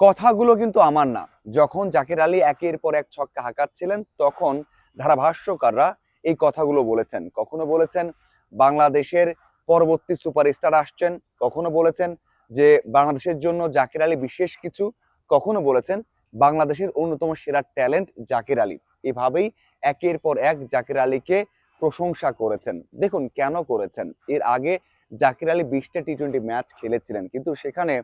কথাগুলো কিন্তু আমার না। যখন জাকির আলী একের পর এক ছক্কা হাঁকাচ্ছিলেন, তখন ধারাভাষ্যকাররা এই কথাগুলো বলেছেন। কখনো বলেছেন, বাংলাদেশের পরবর্তী সুপারস্টার আসছেন। কখনো বলেছেন যে, বাংলাদেশের জন্য জাকির আলী বিশেষ কিছু। কখনো বলেছেন, বাংলাদেশের অন্যতম সেরা ট্যালেন্ট জাকির আলী। এভাবেই একের পর এক জাকির আলীকে প্রশংসা করেছেন। দেখুন কেন করেছেন। এর আগে জাকির আলী বিশটা টি টোয়েন্টি ম্যাচ খেলেছিলেন, কিন্তু সেখানে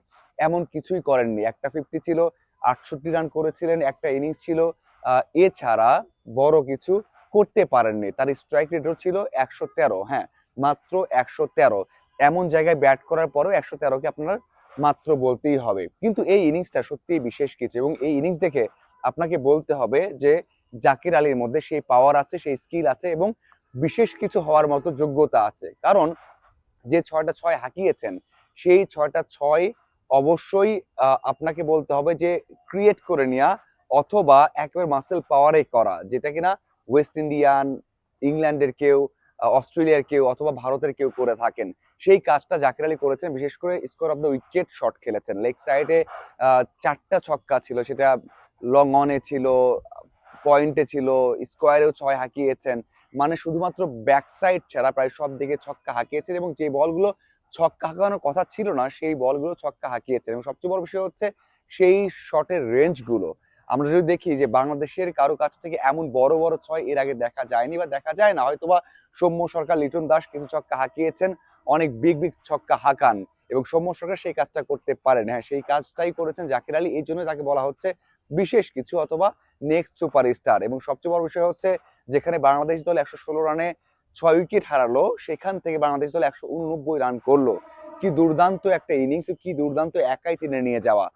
এমন কিছুই করেননি। একটা ফিফটি ছিল, আটষট্টি রান করেছিলেন, একটা ইনিংস ছিল। এছাড়া বড় কিছু করতে পারেননি। তার স্ট্রাইক রেটও ছিল একশো তেরো হ্যাঁ মাত্র একশো তেরো। এমন জায়গায় ব্যাট করার পরেও একশো তেরোকে আপনার মাত্র বলতেই হবে। কিন্তু এই ইনিংসটা সত্যিই বিশেষ কিছু এবং এই ইনিংস দেখে আপনাকে বলতে হবে যে, জাকির আলীর মধ্যে সেই পাওয়ার আছে, সেই স্কিল আছে এবং বিশেষ কিছু হওয়ার মতো যোগ্যতা আছে। কারণ যে ছয়টা ছয় হাঁকিয়েছেন, সেই ছয়টা ছয় অবশ্যই আপনাকে বলতে হবে যে ক্রিয়েট করে নেওয়া অথবা একবার মাসেল পাওয়ারে করা, যেটা কিনা ওয়েস্ট ইন্ডিয়ান ইংল্যান্ডের কেউ অস্ট্রেলিয়ার কেউ অথবা ভারতের কেউ করে থাকেন। সেই কাজটা জাকির আলী করেছেন, বিশেষ করে square of the wicket shot খেলেছেন। লেগ সাইডে চারটা ছক্কা ছিল, সেটা লং অনে ছিল পয়েন্টে ছিল স্কোয়ারেও ছয় হাঁকিয়েছেন। মানে শুধুমাত্র ব্যাক সাইড ছাড়া প্রায় সব দিকে ছক্কা হাঁকিয়েছেন এবং যে বলগুলো ছক্কা হাঁকানোর কথা ছিল না, সেই বলগুলো ছক্কা হাঁকিয়েছেন এবং সবচেয়ে বড় বিষয় হচ্ছে সেই শটের রেঞ্জগুলো। আমরা যদি দেখি যে বাংলাদেশের কারও কাছ থেকে এমন বড় বড় ছয় এর আগে দেখা যায়নি বা দেখা যায় না, হয়তোবা সৌম্য সরকার, লিটন দাস কিছু ছক্কা হাঁকিয়েছেন, অনেক বিগ বিগ ছক্কা হাঁকান এবং সৌম্য সরকার সেই কাজটা করতে পারেন। হ্যাঁ সেই কাজটাই করেছেন জাকির আলী, এই জন্য তাকে বলা হচ্ছে বিশেষ কিছু অথবা নেক্সট সুপারস্টার এবং সবচেয়ে বড় বিষয় হচ্ছে যেখানে বাংলাদেশ দল একশো ষোলো রানে ছয় উইকেট হারালো, সেখান থেকে বাংলাদেশ দল একশো উননব্বই রান করল। কি দুর্দান্ত একটা ইনিংস কি দুর্দান্ত একাই টেনে নিয়ে যাওয়া।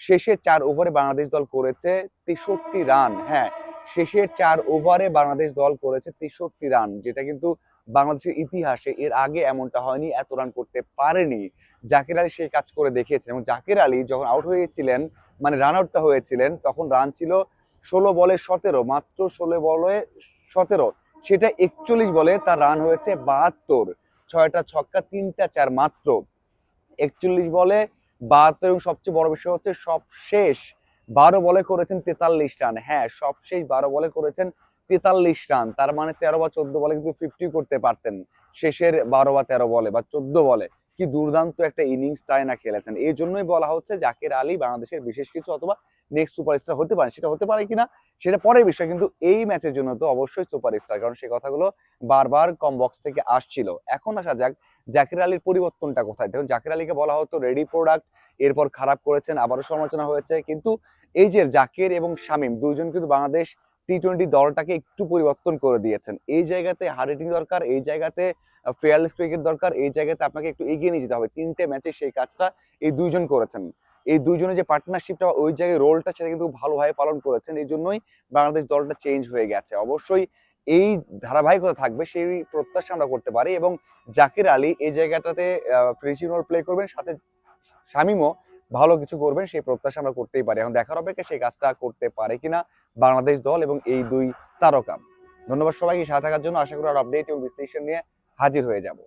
শেষের চার ওভারে বাংলাদেশ দল করেছে তেষট্টি রান হ্যাঁ। শেষের চার ওভারে বাংলাদেশ দল করেছে তেষট্টি রান যেটা কিন্তু বাংলাদেশের ইতিহাসে এর আগে এমনটা হয়নি, এত রান করতে পারেনি। জাকির আলী সেই কাজ করে দেখিয়েছেন এবং জাকির আলী যখন আউট হয়েছিলেন মানে রান আউটটা হয়েছিলেন, তখন রান ছিল ষোলো বলে সতেরো, মাত্র ষোলো বলে সতেরো। সেটা একচল্লিশ বলে, তার রান হয়েছে বাহাত্তর। ছয়টা ছক্কা, তিনটা চার মাত্র। একচল্লিশ বলে, বাহাত্তর এবং সবচেয়ে বড় বিষয় হচ্ছে সব শেষ বারো বলে করেছেন তেতাল্লিশ রান। হ্যাঁ সব শেষ বারো বলে করেছেন তেতাল্লিশ রান। তার মানে তেরো বা চোদ্দ বলে কিন্তু ফিফটি করতে পারতেন। শেষের বারো বা তেরো বলে বা চোদ্দ বলে। কি দুর্দান্ত একটা ইনিংস না খেলেছেন। এই জন্যই বলা হচ্ছে জাকির আলী বাংলাদেশের বিশেষ কিছু অথবা নেক্সট সুপারস্টার হতে পারে। সেটা হতে পারে কিনা, সেটা পরের বিষয়। কিন্তু এই ম্যাচের জন্য তো অবশ্যই সুপারস্টার কারণ সেই কথাগুলো বারবার কম বক্স থেকে আসছিল। এখন আসা যাক জাকির আলীর পরিবর্তনটা কোথায়। দেখুন, জাকির আলীকে বলা হতো রেডি প্রোডাক্ট এরপর খারাপ করেছেন, আবারও সমালোচনা হয়েছে। কিন্তু এই যে জাকির এবং শামীম, দুইজন কিন্তু বাংলাদেশ টি টোয়েন্টি দলটাকে একটু পরিবর্তন করে দিয়েছেন। এই জায়গাতে হার্ডিটিং দরকার, এই জায়গাতে ফেয়ারলেস ক্রিকেট দরকার, এই জায়গাতে আপনাকে একটু এগিয়ে নিয়ে যেতে হবে। তিনটে ম্যাচে সেই কাজটা এই দুইজন করেছেন। এই দুইজনের যে পার্টনারশিপটা ওই জায়গায় রোলটা সেটা কিন্তু ভালোভাবে পালন করেছেন। এই জন্যই বাংলাদেশ দলটা চেঞ্জ হয়ে গেছে। অবশ্যই এই ধারাবাহিকতা থাকবে, সেই প্রত্যাশা আমরা করতে পারি এবং জাকির আলী এই জায়গাটাতে রোল প্লে করবেন। সাথে শামিমও ভালো কিছু করবেন, সেই প্রত্যাশা আমরা করতেই পারি। এখন দেখার অপেক্ষা সেই কাজটা করতে পারে কিনা বাংলাদেশ দল এবং এই দুই তারকা। ধন্যবাদ সবাইকে, সাথে থাকার জন্য আশা করি আর আপডেট এবং বিশ্লেষণ নিয়ে হাজির হয়ে যাব।